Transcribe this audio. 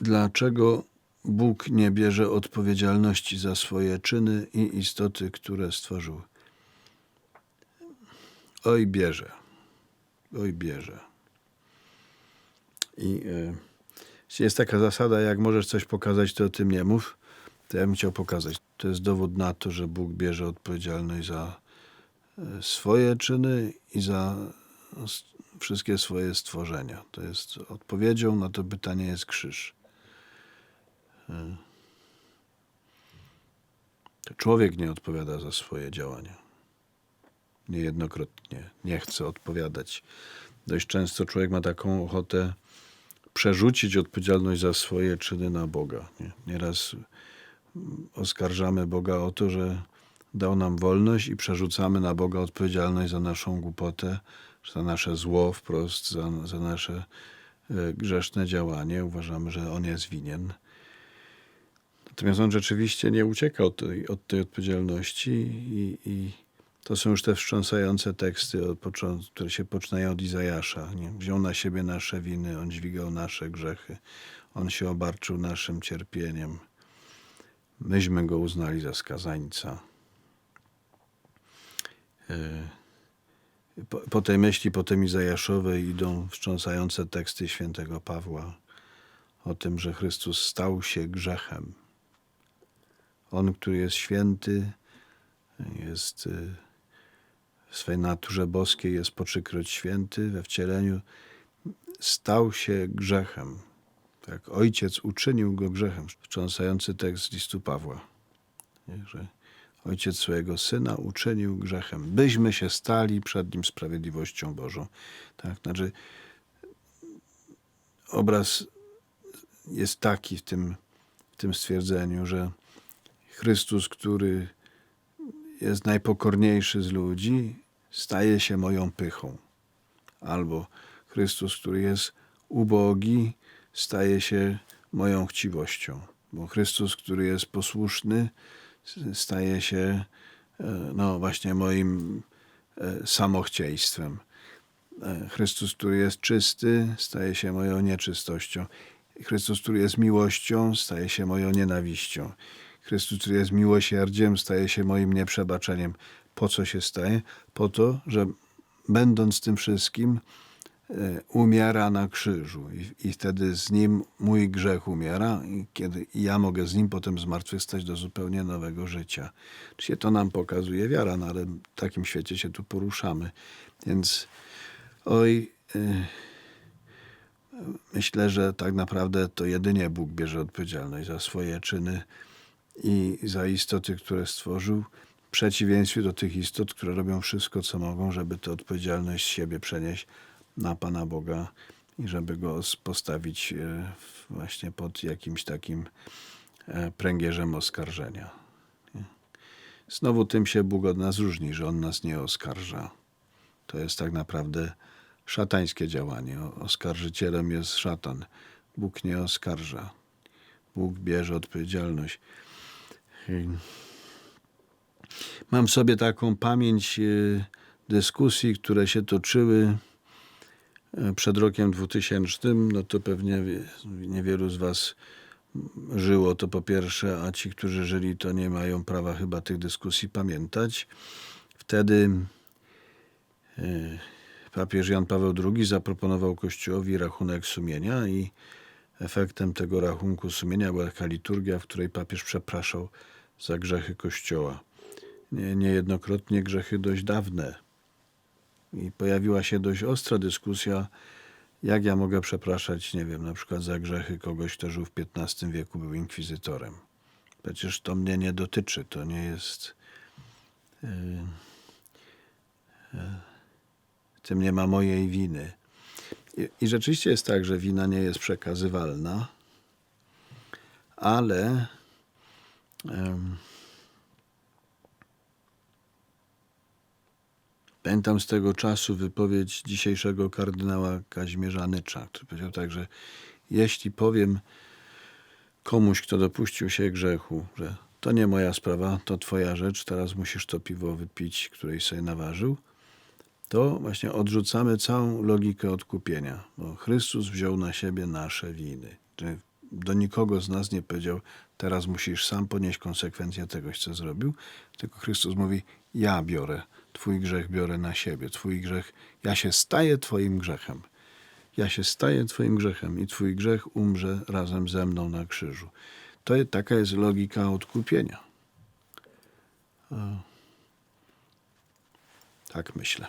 Dlaczego Bóg nie bierze odpowiedzialności za swoje czyny i istoty, które stworzył? Oj, bierze. Oj, bierze. I y, jest taka zasada, jak możesz coś pokazać, to o tym nie mów. To ja bym chciał pokazać. To jest dowód na to, że Bóg bierze odpowiedzialność za y, swoje czyny i za wszystkie swoje stworzenia. To jest odpowiedzią na to pytanie jest krzyż. To człowiek nie odpowiada za swoje działania. Niejednokrotnie nie chce odpowiadać. Dość często człowiek ma taką ochotę przerzucić odpowiedzialność za swoje czyny na Boga. Nie? Nieraz oskarżamy Boga o to, że dał nam wolność i przerzucamy na Boga odpowiedzialność za naszą głupotę, za nasze zło wprost, za, za nasze e, grzeszne działanie. Uważamy, że On jest winien. Natomiast On rzeczywiście nie ucieka od tej, od tej odpowiedzialności i, i to są już te wstrząsające teksty, które się poczynają od Izajasza. Nie? Wziął na siebie nasze winy, On dźwigał nasze grzechy, On się obarczył naszym cierpieniem. Myśmy Go uznali za skazańca. E, Po, po tej myśli, potem Izajaszowej idą wstrząsające teksty świętego Pawła o tym, że Chrystus stał się grzechem. On, który jest święty, jest y, w swej naturze boskiej, jest po trzykroć święty, we wcieleniu stał się grzechem. Tak, ojciec uczynił go grzechem. Wstrząsający tekst listu Pawła. Że ojciec swojego syna uczynił grzechem, byśmy się stali przed nim sprawiedliwością Bożą. Tak, znaczy obraz jest taki w tym, w tym stwierdzeniu, że Chrystus, który jest najpokorniejszy z ludzi, staje się moją pychą. Albo Chrystus, który jest ubogi, staje się moją chciwością. Bo Chrystus, który jest posłuszny, staje się e, no właśnie moim e, samochciejstwem. E, Chrystus, który jest czysty, staje się moją nieczystością. Chrystus, który jest miłością, staje się moją nienawiścią. Chrystus, który jest miłosierdziem, staje się moim nieprzebaczeniem. Po co się staje? Po to, że będąc tym wszystkim, e, umiera na krzyżu i, i wtedy z nim mój grzech umiera i kiedy ja mogę z nim potem zmartwychwstać do zupełnie nowego życia. Czyli to nam pokazuje wiara, no ale w takim świecie się tu poruszamy. Więc oj, y, myślę, że tak naprawdę to jedynie Bóg bierze odpowiedzialność za swoje czyny i za istoty, które stworzył, w przeciwieństwie do tych istot, które robią wszystko, co mogą, żeby tę odpowiedzialność z siebie przenieść na Pana Boga i żeby go os- postawić e, właśnie pod jakimś takim e, pręgierzem oskarżenia. Znowu tym się Bóg od nas różni, że On nas nie oskarża. To jest tak naprawdę szatańskie działanie. Oskarżycielem jest szatan. Bóg nie oskarża. Bóg bierze odpowiedzialność. Mam w sobie taką pamięć e, dyskusji, które się toczyły e, przed rokiem 2000. No to pewnie wie- niewielu z Was żyło to po pierwsze, a ci, którzy żyli, to nie mają prawa chyba tych dyskusji pamiętać. Wtedy e, papież Jan Paweł II zaproponował Kościołowi rachunek sumienia i efektem tego rachunku sumienia była taka liturgia, w której papież przepraszał za grzechy Kościoła. Nie, niejednokrotnie grzechy dość dawne. I pojawiła się dość ostra dyskusja, jak ja mogę przepraszać, nie wiem, na przykład za grzechy kogoś, kto żył w XV wieku, był inkwizytorem. Przecież to mnie nie dotyczy, to nie jest. Yy, yy, tym nie ma mojej winy. I, I rzeczywiście jest tak, że wina nie jest przekazywalna, ale. Pamiętam z tego czasu wypowiedź dzisiejszego kardynała Kazimierza Nycza, który powiedział tak, że jeśli powiem komuś, kto dopuścił się grzechu, że to nie moja sprawa, to twoja rzecz, teraz musisz to piwo wypić, której sobie naważył, to właśnie odrzucamy całą logikę odkupienia, bo Chrystus wziął na siebie nasze winy. Do nikogo z nas nie powiedział, teraz musisz sam ponieść konsekwencje tegoś, co zrobił, tylko Chrystus mówi, ja biorę, twój grzech biorę na siebie, twój grzech, ja się staję twoim grzechem. Ja się staję twoim grzechem i twój grzech umrze razem ze mną na krzyżu. To jest, taka jest logika odkupienia. O. Tak myślę.